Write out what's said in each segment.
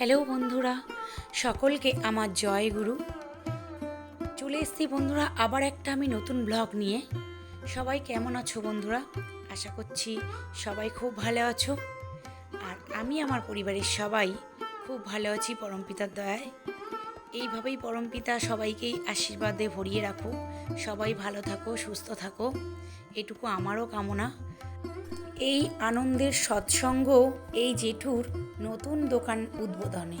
Hello বন্ধুরা, সকলকে আমার জয় গুরু। চলে এসছি বন্ধুরা, আবার একটা আমি নতুন ব্লগ নিয়ে। সবাই কেমন আছো বন্ধুরা? আশা করছি সবাই খুব ভালো আছো। আর আমি আমার পরিবারের সবাই খুব ভালো আছি পরমপিতার দয়ায়। এইভাবেই পরমপিতা সবাইকেই আশীর্বাদে ভরিয়ে রাখো। সবাই ভালো থাকো, সুস্থ থাকো। এটুকু আমারও কামনা। এই আনন্দের সৎসঙ্গ এই জেঠুর নতুন দোকান উদ্বোধনে।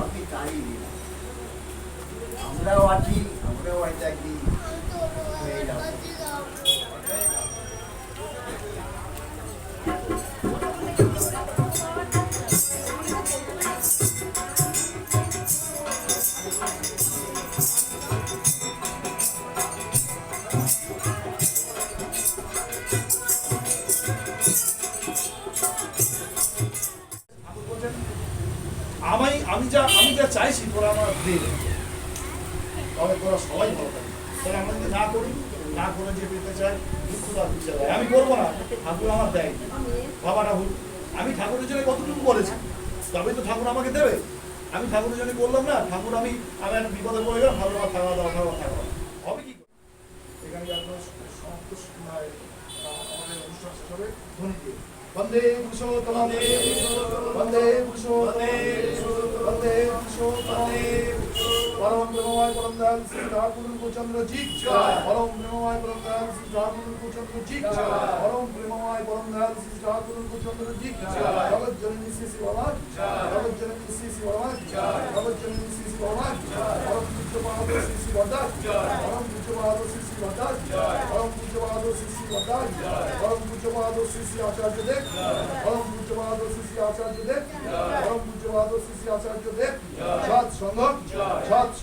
সবই তারই লীলা। আমরাও আছি আমরাও হয়তো একদিন তবে তোরা সবাই ভালো থাকবে। তোরা আমরা যদি না করি, না করে যে পেতে চাই দুঃখ দেয় আমি করব না, ঠাকুর আমার দেয়। বাবাটা ভুল। আমি ঠাকুরের জন্য কতটুকু করেছি? তবে তো ঠাকুর আমাকে দেবে। আমি ঠাকুরের জন্য করলাম না, ঠাকুর আমি আমি একটা বিপদে পড়ে গেলাম, ঠাকুর আমার থাকা দাওয়া খাওয়া থাকা হবে কি এখানে আপনার সন্তোষ পরম দয়াল শ্রী ঠাকুর গোচন্দ্র জি পরম প্রেমময় পরম দয়াল শ্রী ঠাকুর গোচন্দ্র জি পরম প্রেমময় পরম দয়াল শ্রী ঠাকুর গোচন্দ্র জি জগৎ জননী শ্রী শ্রী বাবা জগৎ জননী শ্রী শ্রী বাবা জগৎ জননী শ্রী শ্রী বাবা পরম পূজ্য বাহাদুর শ্রী শ্রী বরদাস পরম পূজ্য বাহাদুর শ্রী শ্রী বরদাস পরম পূজ্য বাহাদুর শ্রী শ্রী বরদাস পরম পূজ্য বাহাদুর শ্রী শ্রী শ্রী শ্রী আচার্য দেব পরম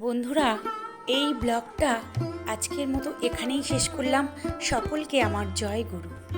বন্ধুরা, এই ব্লগটা আজকের মতো এখানেই শেষ করলাম। সকলকে আমার জয় গুরু।